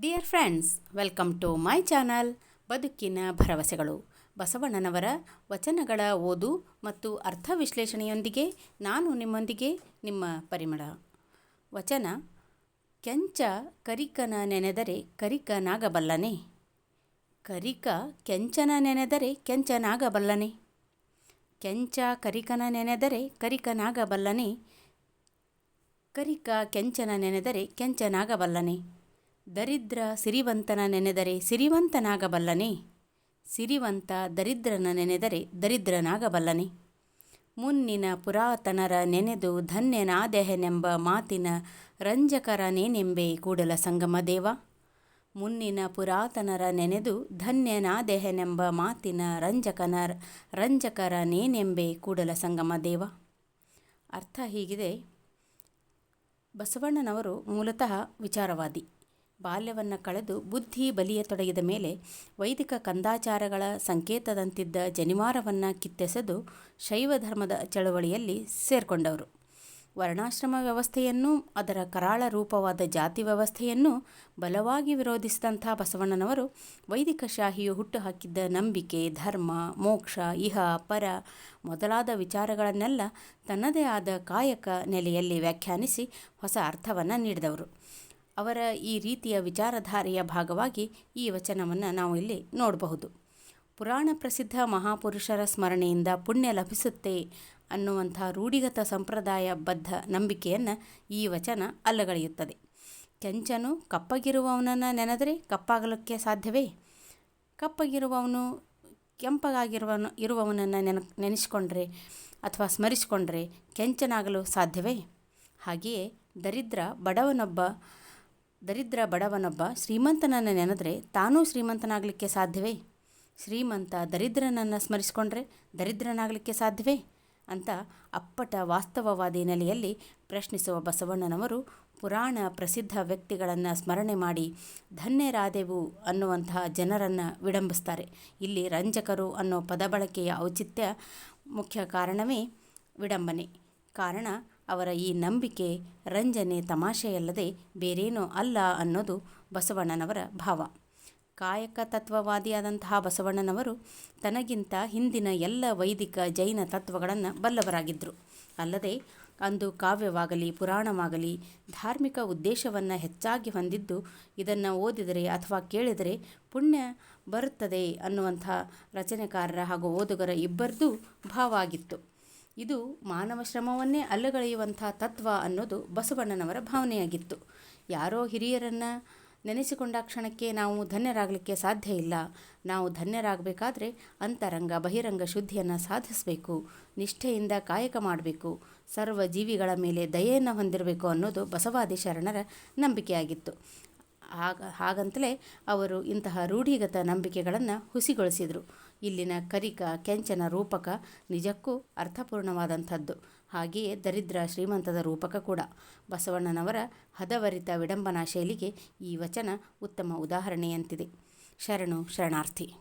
Dear friends welcome to my channel ಬದುಕಿನ ಭರವಸೆಗಳು. ಬಸವಣ್ಣನವರ ವಚನಗಳ ಓದು ಮತ್ತು ಅರ್ಥ ವಿಶ್ಲೇಷಣೆಯೊಂದಿಗೆ ನಾನು ನಿಮ್ಮೊಂದಿಗೆ ನಿಮ್ಮ ಪರಿಮಳ. ವಚನ, ಕೆಂಚ ಕರಿಕನ ನೆನೆದರೆ ಕರಿಕನಾಗಬಲ್ಲನೆ. ಕರಿಕ ಕೆಂಚನ ನೆನೆದರೆ ಕೆಂಚನಾಗಬಲ್ಲನೆ. ಕೆಂಚ ಕರಿಕನ ನೆನೆದರೆ ಕರಿಕನಾಗಬಲ್ಲನೆ. ಕರಿಕ ಕೆಂಚನ ನೆನೆದರೆ ಕೆಂಚನಾಗಬಲ್ಲನೆ. ದರಿದ್ರ ಸಿರಿವಂತನ ನೆನೆದರೆ ಸಿರಿವಂತನಾಗಬಲ್ಲನೆ? ಸಿರಿವಂತ ದರಿದ್ರನ ನೆನೆದರೆ ದರಿದ್ರನಾಗಬಲ್ಲನೆ? ಮುನ್ನಿನ ಪುರಾತನರ ನೆನೆದು ಧನ್ಯನಾದೆಹನೆಂಬ ಮಾತಿನ ರಂಜಕರನೇನೆಂಬೆ ಕೂಡಲ ಸಂಗಮ ದೇವ? ಮುನ್ನಿನ ಪುರಾತನರ ನೆನೆದು ಧನ್ಯನಾದೆಹನೆಂಬ ಮಾತಿನ ರಂಜಕನ ರಂಜಕರನೇನೆಂಬೆ ಕೂಡಲ ಸಂಗಮ ದೇವ? ಅರ್ಥ ಹೀಗಿದೆ. ಬಸವಣ್ಣನವರು ಮೂಲತಃ ವಿಚಾರವಾದಿ. ಬಾಲ್ಯವನ್ನು ಕಳೆದು ಬುದ್ಧಿ ಬಲಿಯ ತೊಡಗಿದ ಮೇಲೆ ವೈದಿಕ ಕಂದಾಚಾರಗಳ ಸಂಕೇತದಂತಿದ್ದ ಜನಿವಾರವನ್ನು ಕಿತ್ತೆಸೆದು ಶೈವ ಧರ್ಮದ ಚಳವಳಿಯಲ್ಲಿ ಸೇರಿಕೊಂಡವರು. ವರ್ಣಾಶ್ರಮ ವ್ಯವಸ್ಥೆಯನ್ನು ಅದರ ಕರಾಳ ರೂಪವಾದ ಜಾತಿ ವ್ಯವಸ್ಥೆಯನ್ನು ಬಲವಾಗಿ ವಿರೋಧಿಸಿದಂಥ ಬಸವಣ್ಣನವರು ವೈದಿಕ ಶಾಹಿಯು ಹುಟ್ಟುಹಾಕಿದ್ದ ನಂಬಿಕೆ, ಧರ್ಮ, ಮೋಕ್ಷ, ಇಹ, ಪರ ಮೊದಲಾದ ವಿಚಾರಗಳನ್ನೆಲ್ಲ ತನ್ನದೇ ಆದ ಕಾಯಕ ನೆಲೆಯಲ್ಲಿ ವ್ಯಾಖ್ಯಾನಿಸಿ ಹೊಸ ಅರ್ಥವನ್ನು ನೀಡಿದವರು. ಅವರ ಈ ರೀತಿಯ ವಿಚಾರಧಾರೆಯ ಭಾಗವಾಗಿ ಈ ವಚನವನ್ನು ನಾವು ಇಲ್ಲಿ ನೋಡಬಹುದು. ಪುರಾಣ ಪ್ರಸಿದ್ಧ ಮಹಾಪುರುಷರ ಸ್ಮರಣೆಯಿಂದ ಪುಣ್ಯ ಲಭಿಸುತ್ತೆ ಅನ್ನುವಂಥ ರೂಢಿಗತ ಸಂಪ್ರದಾಯ ಬದ್ಧ ನಂಬಿಕೆಯನ್ನು ಈ ವಚನ ಅಲ್ಲಗಳೆಯುತ್ತದೆ. ಕೆಂಚನು ಕಪ್ಪಗಿರುವವನನ್ನು ನೆನೆದರೆ ಕಪ್ಪಾಗಲಿಕ್ಕೆ ಸಾಧ್ಯವೇ? ಕಪ್ಪಗಿರುವವನು ಕೆಂಪಗಾಗಿರುವನು ಇರುವವನನ್ನು ನೆನ, ನೆನೆಸ್ಕೊಂಡ್ರೆ ಅಥವಾ ಸ್ಮರಿಸಿಕೊಂಡ್ರೆ ಕೆಂಚನಾಗಲು ಸಾಧ್ಯವೇ? ಹಾಗೆಯೇ ದರಿದ್ರ ಬಡವನೊಬ್ಬ ದರಿದ್ರ ಬಡವನೊಬ್ಬ ಶ್ರೀಮಂತನನ್ನು ನೆನೆದರೆ ತಾನೂ ಶ್ರೀಮಂತನಾಗಲಿಕ್ಕೆ ಸಾಧ್ಯವೇ? ಶ್ರೀಮಂತ ದರಿದ್ರನನ್ನು ಸ್ಮರಿಸಿಕೊಂಡ್ರೆ ದರಿದ್ರನಾಗಲಿಕ್ಕೆ ಸಾಧ್ಯವೇ? ಅಂತ ಅಪ್ಪಟ ವಾಸ್ತವವಾದಿ ನೆಲೆಯಲ್ಲಿ ಪ್ರಶ್ನಿಸುವ ಬಸವಣ್ಣನವರು ಪುರಾಣ ಪ್ರಸಿದ್ಧ ವ್ಯಕ್ತಿಗಳನ್ನು ಸ್ಮರಣೆ ಮಾಡಿ ಧನ್ಯರಾದೆವು ಅನ್ನುವಂತಹ ಜನರನ್ನು ವಿಡಂಬಿಸ್ತಾರೆ. ಇಲ್ಲಿ ರಂಜಕರು ಅನ್ನೋ ಪದ ಬಳಕೆಯ ಔಚಿತ್ಯ ಮುಖ್ಯ ಕಾರಣವೇ ವಿಡಂಬನೆ. ಕಾರಣ ಅವರ ಈ ನಂಬಿಕೆ ರಂಜನೆ ತಮಾಷೆಯಲ್ಲದೆ ಬೇರೇನೂ ಅಲ್ಲ ಅನ್ನೋದು ಬಸವಣ್ಣನವರ ಭಾವ. ಕಾಯಕ ತತ್ವವಾದಿಯಾದಂತಹ ಬಸವಣ್ಣನವರು ತನಗಿಂತ ಹಿಂದಿನ ಎಲ್ಲ ವೈದಿಕ ಜೈನ ತತ್ವಗಳನ್ನು ಬಲ್ಲವರಾಗಿದ್ದರು ಅಲ್ಲದೆ ಅಂದು ಕಾವ್ಯವಾಗಲಿ, ಪುರಾಣವಾಗಲಿ, ಧಾರ್ಮಿಕ ಉದ್ದೇಶವನ್ನು ಹೆಚ್ಚಾಗಿ ಹೊಂದಿದ್ದು ಇದನ್ನು ಓದಿದರೆ ಅಥವಾ ಕೇಳಿದರೆ ಪುಣ್ಯ ಬರುತ್ತದೆ ಅನ್ನುವಂಥ ರಚನೆಕಾರರ ಹಾಗೂ ಓದುಗರ ಇಬ್ಬರದ್ದು ಭಾವ ಆಗಿತ್ತು. ಇದು ಮಾನವ ಶ್ರಮವನ್ನೇ ಅಲ್ಲಗಳೆಯುವಂಥ ತತ್ವ ಅನ್ನೋದು ಬಸವಣ್ಣನವರ ಭಾವನೆಯಾಗಿತ್ತು. ಯಾರೋ ಹಿರಿಯರನ್ನು ನೆನೆಸಿಕೊಂಡ ಕ್ಷಣಕ್ಕೆ ನಾವು ಧನ್ಯರಾಗಲಿಕ್ಕೆ ಸಾಧ್ಯ ಇಲ್ಲ. ನಾವು ಧನ್ಯರಾಗಬೇಕಾದ್ರೆ ಅಂತರಂಗ ಬಹಿರಂಗ ಶುದ್ಧಿಯನ್ನು ಸಾಧಿಸಬೇಕು, ನಿಷ್ಠೆಯಿಂದ ಕಾಯಕ ಮಾಡಬೇಕು, ಸರ್ವ ಜೀವಿಗಳ ಮೇಲೆ ದಯೆಯನ್ನು ಹೊಂದಿರಬೇಕು ಅನ್ನೋದು ಬಸವಾದಿ ಶರಣರ ನಂಬಿಕೆಯಾಗಿತ್ತು. ಆಗ ಹಾಗಂತಲೇ ಅವರು ಇಂತಹ ರೂಢಿಗತ ನಂಬಿಕೆಗಳನ್ನು ಹುಸಿಗೊಳಿಸಿದರು. ಇಲ್ಲಿನ ಕರಿಕ, ಕೆಂಚನ ರೂಪಕ ನಿಜಕ್ಕೂ ಅರ್ಥಪೂರ್ಣವಾದಂಥದ್ದು. ಹಾಗೆಯೇ ದರಿದ್ರ ಶ್ರೀಮಂತದ ರೂಪಕ ಕೂಡ. ಬಸವಣ್ಣನವರ ಹದವರಿತ ವಿಡಂಬನಾ ಶೈಲಿಗೆ ಈ ವಚನ ಉತ್ತಮ ಉದಾಹರಣೆಯಂತಿದೆ. ಶರಣು ಶರಣಾರ್ಥಿ.